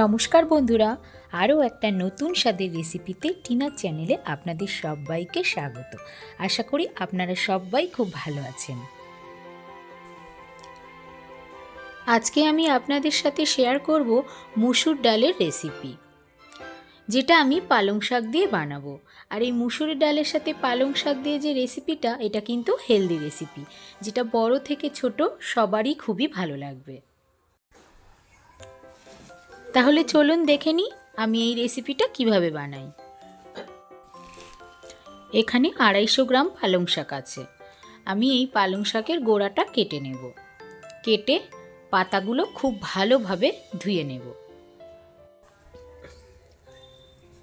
নমস্কার বন্ধুরা, আরও একটা নতুন স্বাদের রেসিপিতে টিনার চ্যানেলে আপনাদের সবাইকে স্বাগত। আশা করি আপনারা সবাই খুব ভালো আছেন। আজকে আমি আপনাদের সাথে শেয়ার করব মুসুর ডালের রেসিপি, যেটা আমি পালং শাক দিয়ে বানাবো। আর এই মুসুরের ডালের সাথে পালং শাক দিয়ে যে রেসিপিটা, এটা কিন্তু হেলদি রেসিপি, যেটা বড় থেকে ছোট সবারই খুবই ভালো লাগবে। তাহলে চলুন দেখে নিই আমি এই রেসিপিটা কীভাবে বানাই। এখানে আড়াইশো গ্রাম পালং শাক আছে। আমি এই পালং শাকের গোড়াটা কেটে নেব। কেটে পাতাগুলো খুব ভালোভাবে ধুয়ে নেব।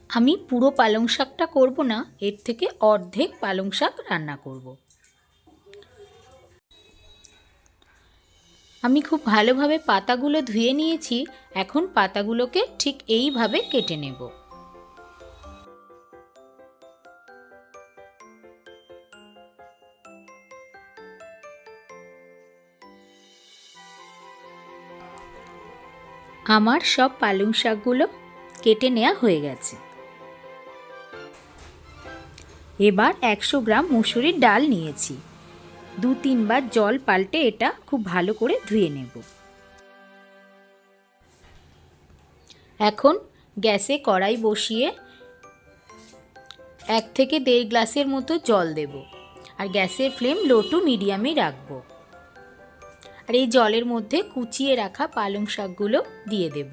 আমি পুরো পালং শাকটা করব না, এর থেকে অর্ধেক পালং শাক রান্না করব। আমি খুব ভালোভাবে পাতাগুলো ধুয়ে নিয়েছি, এখন পাতাগুলোকে ঠিক এইভাবে কেটে নেব। আমার সব পালং শাকগুলো কেটে নেওয়া হয়ে গেছে। এবার একশো গ্রাম মুসুরির ডাল নিয়েছি। দু তিনবার জল পাল্টে এটা খুব ভালো করে ধুয়ে নেব। এখন গ্যাসে কড়াই বসিয়ে এক থেকে দেড় গ্লাসের মতো জল দেব আর গ্যাসের ফ্লেম লো টু মিডিয়ামে রাখব। আর এই জলের মধ্যে কুচিয়ে রাখা পালং শাকগুলো দিয়ে দেব।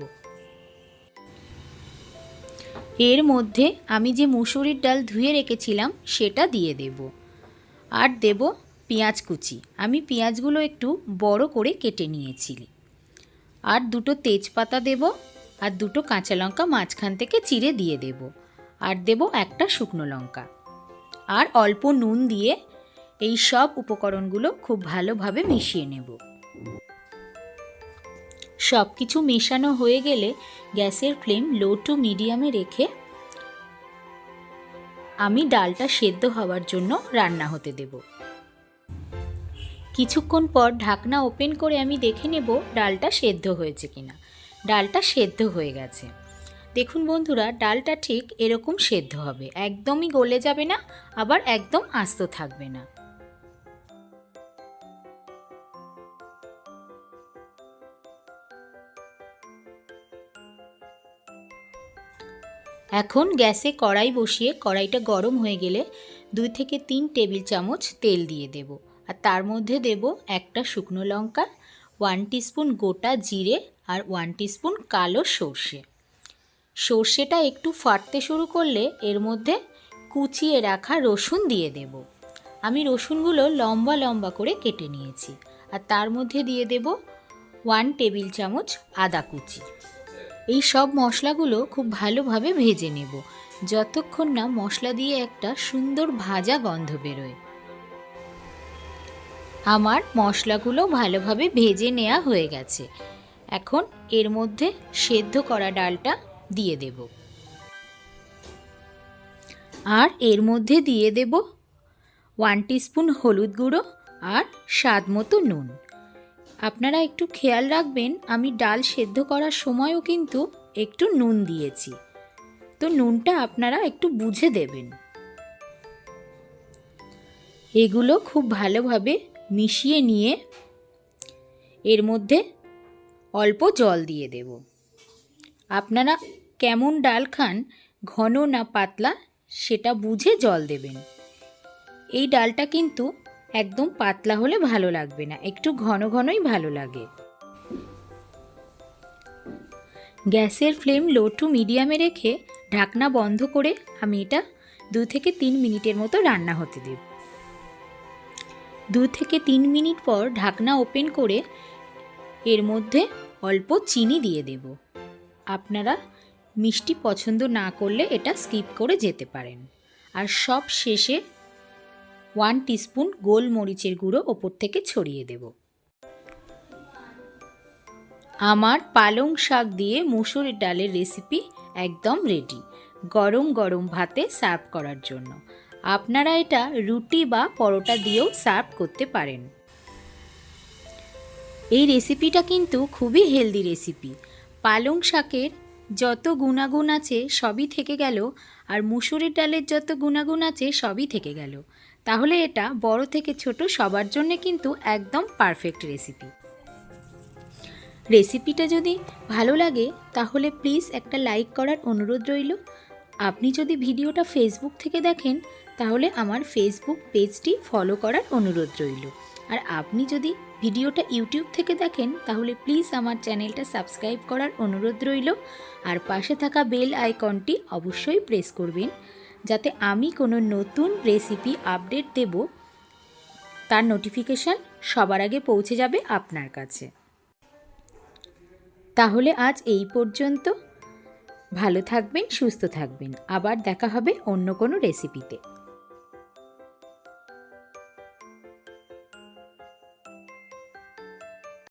এর মধ্যে আমি যে মুসুরির ডাল ধুয়ে রেখেছিলাম সেটা দিয়ে দেব। আর দেব পেঁয়াজ কুচি। আমি পেঁয়াজগুলো একটু বড় করে কেটে নিয়েছি আর দুটো তেজপাতা দেব আর দুটো কাঁচা লঙ্কা মাঝখান থেকে চিড়ে দিয়ে দেব। আর দেব একটা শুকনো লঙ্কা। আর অল্প নুন দিয়ে এই সব উপকরণগুলো খুব ভালোভাবে মিশিয়ে নেব। সব কিছু মেশানো হয়ে গেলে গ্যাসের ফ্লেম লো টু মিডিয়ামে রেখে আমি ডালটা সেদ্ধ হওয়ার জন্য রান্না হতে দেব। কিছুক্ষণ পর ঢাকনা ওপেন করে আমি দেখে নেব ডালটা সেদ্ধ হয়েছে কিনা। ডালটা সেদ্ধ হয়ে গেছে। দেখুন বন্ধুরা, ডালটা ঠিক এরকম সেদ্ধ হবে। একদমই গলে যাবে না, আবার একদম আস্ত থাকবে না। এখন গ্যাসে কড়াই বসিয়ে কড়াইটা গরম হয়ে গেলে দুই থেকে তিন টেবিল চামচ তেল দিয়ে দেব। আর তার মধ্যে দেব একটা শুকনো লঙ্কা ওয়ান টিস্পুন গোটা জিরে আর ওয়ান টিস্পুন কালো সর্ষে। সর্ষেটা একটু ফাটতে শুরু করলে এর মধ্যে কুচিয়ে রাখা রসুন দিয়ে দেব। আমি রসুনগুলো লম্বা লম্বা করে কেটে নিয়েছি আর তার মধ্যে দিয়ে দেব ওয়ান টেবিল চামচ আদা কুচি। এই সব মশলাগুলো খুব ভালোভাবে ভেজে নেব, যতক্ষণ না মশলা দিয়ে একটা সুন্দর ভাজা গন্ধ বেরোয়। আমার মশলাগুলো ভালোভাবে ভেজে নেওয়া হয়ে গেছে। এখন এর মধ্যে সেদ্ধ করা ডালটা দিয়ে দেব। আর এর মধ্যে দিয়ে দেব ওয়ান টিস্পুন হলুদ গুঁড়ো আর স্বাদ মতো নুন। আপনারা একটু খেয়াল রাখবেন, আমি ডাল সেদ্ধ করার সময়ও কিন্তু একটু নুন দিয়েছি। তো নুনটা আপনারা একটু বুঝে দেবেন। এগুলো খুব ভালোভাবে মিশিয়ে নিয়ে এর মধ্যে অল্প জল দিয়ে দেব। আপনারা কেমন ডাল খান, ঘন না পাতলা, সেটা বুঝে জল দেবেন। এই ডালটা কিন্তু একদম পাতলা হলে ভালো লাগবে না, একটু ঘন ঘনই ভালো লাগে। গ্যাসের ফ্লেম লো টু মিডিয়ামে রেখে ঢাকনা বন্ধ করে আমি এটা দু থেকে তিন মিনিটের মতো রান্না হতে দেব। দু থেকে তিন মিনিট পর ঢাকনা ওপেন করে এর মধ্যে অল্প চিনি দিয়ে দেব। আপনারা মিষ্টি পছন্দ না করলে এটা স্কিপ করে যেতে পারেন। আর সব শেষে ওয়ান টিস্পুন গোলমরিচের গুঁড়ো ওপর থেকে ছড়িয়ে দেব। আমার পালং শাক দিয়ে মুসুর ডালের রেসিপি একদম রেডি। গরম গরম ভাতে সার্ভ করার জন্য। আপনারা এটা রুটি বা পরোটা দিয়েও সার্ভ করতে পারেন। এই রেসিপিটা কিন্তু খুবই হেলদি রেসিপি। পালং শাকের যত গুণাগুণ আছে সবই থেকে গেল আর মুসুরির ডালের যত গুণাগুণ আছে সবই থেকে গেল। তাহলে এটা বড় থেকে ছোট সবার জন্য কিন্তু একদম পারফেক্ট রেসিপি। রেসিপিটা যদি ভালো লাগে তাহলে প্লিজ একটা লাইক করার অনুরোধ রইল। আপনি যদি ভিডিওটা ফেসবুক থেকে দেখেন তাহলে আমার ফেসবুক পেজটি ফলো করার অনুরোধ রইল। আর আপনি যদি ভিডিওটা ইউটিউব থেকে দেখেন, তাহলে প্লিজ আমার চ্যানেলটা সাবস্ক্রাইব করার অনুরোধ রইল। আর পাশে থাকা বেল আইকনটি অবশ্যই প্রেস করবেন, যাতে আমি কোনো নতুন রেসিপি আপডেট দেব, তার নোটিফিকেশান সবার আগে পৌঁছে যাবে আপনার কাছে। তাহলে আজ এই পর্যন্ত। ভালো থাকবেন, সুস্থ থাকবেন। আবার দেখা হবে অন্য কোনো রেসিপিতে